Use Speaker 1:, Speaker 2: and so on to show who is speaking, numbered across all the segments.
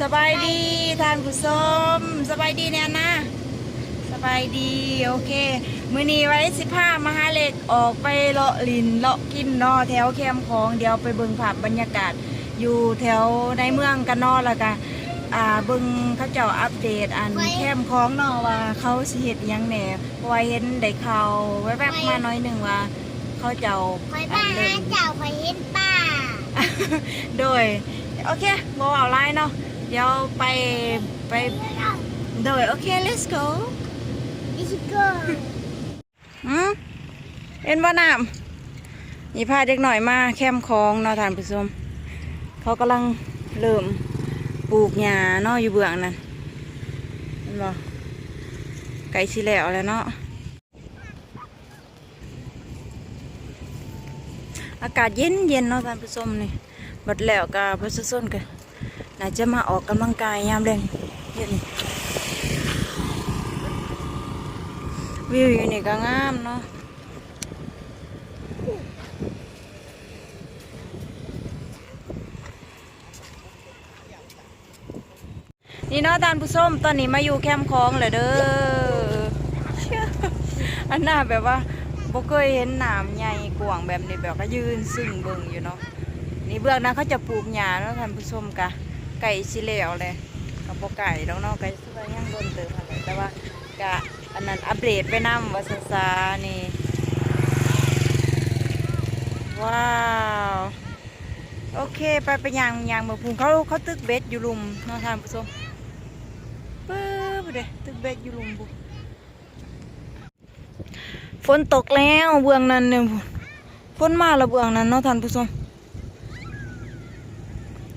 Speaker 1: สบายดีท่านผู้ชมสบายดีเนี่ยนะ สบายดีโอเค มื้อนี้ไว้สิพามหาเล็กออกไปเลาะลินเลาะกินเนอแถวแคมป์ของเดี๋ยวไปเบิ่งภาพบรรยากาศอยู่แถวในเมืองกันเนอแล้วก็อ่าเบิ่งเขาเจ้าอัปเดตอันแคมป์ของเนอว่าเขาสิเฮ็ดหยังแหน่เพราะว่าเห็นได้ข่าวแวบๆมาหน้อยหนึงว่าเขาเจ้า
Speaker 2: คอย
Speaker 1: อั
Speaker 2: บ้าน
Speaker 1: เริ่ม
Speaker 2: เจ้าคอยเห็นป้า
Speaker 1: โดยโอเคโมเอาไลน์เนาะ เดี๋ยวไปไปโดยโอเค let's go
Speaker 2: ดิชิโก้
Speaker 1: อืมเอ็นบ่น้ำนี่พาเด็กหน่อยมาแคมป์คลองเนาะท่านผู้ชมเขากำลังเริ่มปลูกหญ้าเนาะอยู่เบื้องนั่นเห็นบ่ไก่สิแล้วแล้วเนาะอากาศเย็นเย็นๆเนาะท่านผู้ชมนี่บัดแล้วก็ประชาชนกัน น่าจะมาออกกำลังกายยามแรงเย็นวิวอยู่นี่ก็งามเนาะนี่เนาะทานผู้ชมตอนนี้มาอยู่แคมป์คลองเลยเด้ออันน่าแบบว่าบ่เคยเห็นหนามใหญ่กว้างแบบนี้แบบก็ยืนซึ่งเบิ่งอยู่เนาะนี่เบื้องหนะเขาจะปลูกหญ้าเนาะท่านผู้ชมกะ ไก่สิเลวเลยกับบ่ไก่ดอกเนาะไก่สุดยังโดนเติมอะไรแต่ว่ากะอันนั้นอัปเดตไปนำวาซาซานี่ ว้าว โอเค ไปไปยางยางเมืองพุงเขาเขาตึกเบ็ดอยู่ลุมเนาะท่านผู้ชมปึ๊บเด้ตึกเบ็ดอยู่ลุมบุฝนตกแล้วเบื้องนั้นเนี่ยฝนมาแล้วเบื้องนั้นเนาะท่านผู้ชม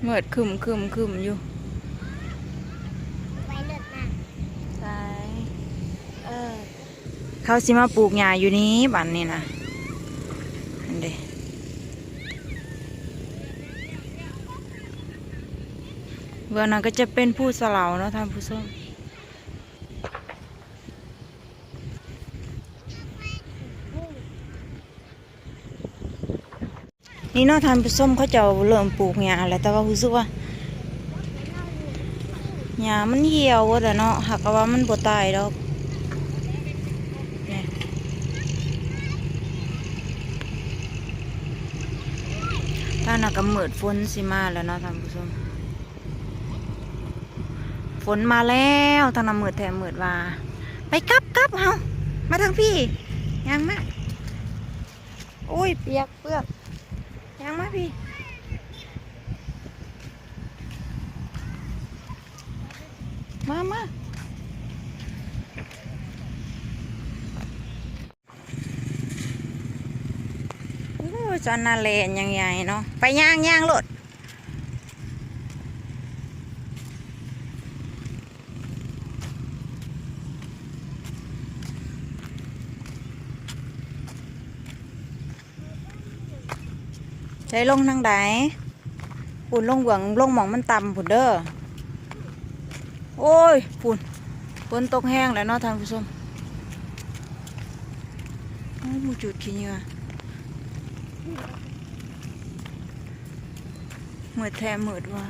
Speaker 1: เมืดคึมคึมคึมอยู่
Speaker 2: ไว้เลิศนะ
Speaker 1: ใช่เออเขาสิมาปลูกหญ้าอยู่นี้บันนี้นะอันเดเบื้องนั้นก็จะเป็นผู้สลาเนาะท่านผู้ชม นี่เนาะทานผู้มเขาจะเริ่มปลูกหญ้าแล้วแต่ว่ารู้สึกว่าหญ้ามันเหี่ยวเด้อเนาะหากว่ามันบ่ตายดอกเนี่ยถ้าน่ะก็มืดฝนสิมาแล้วเนาะท่านผู้ชมฝนมาแล้วทางน่ะมืดแท้มืดว่า ไปกลับกลับเฮามาทางพี่ยังมาโอ้ยเปียกเปื้อก ยังมาพี่มามาโอ้ยจอนนาเลนยังใหญ่เนาะไปย่างย่างรถ ใช้ลงทางใดฝุ่นลงเหวงลงหมองมันต่ำผุนเด้อ โอ้ยฝุ่นฝนตกแห้งแล้วเนาะท่านผู้ชมโอ้ยหมูจุดขี้เหงื่อมืดแท้มืดว่า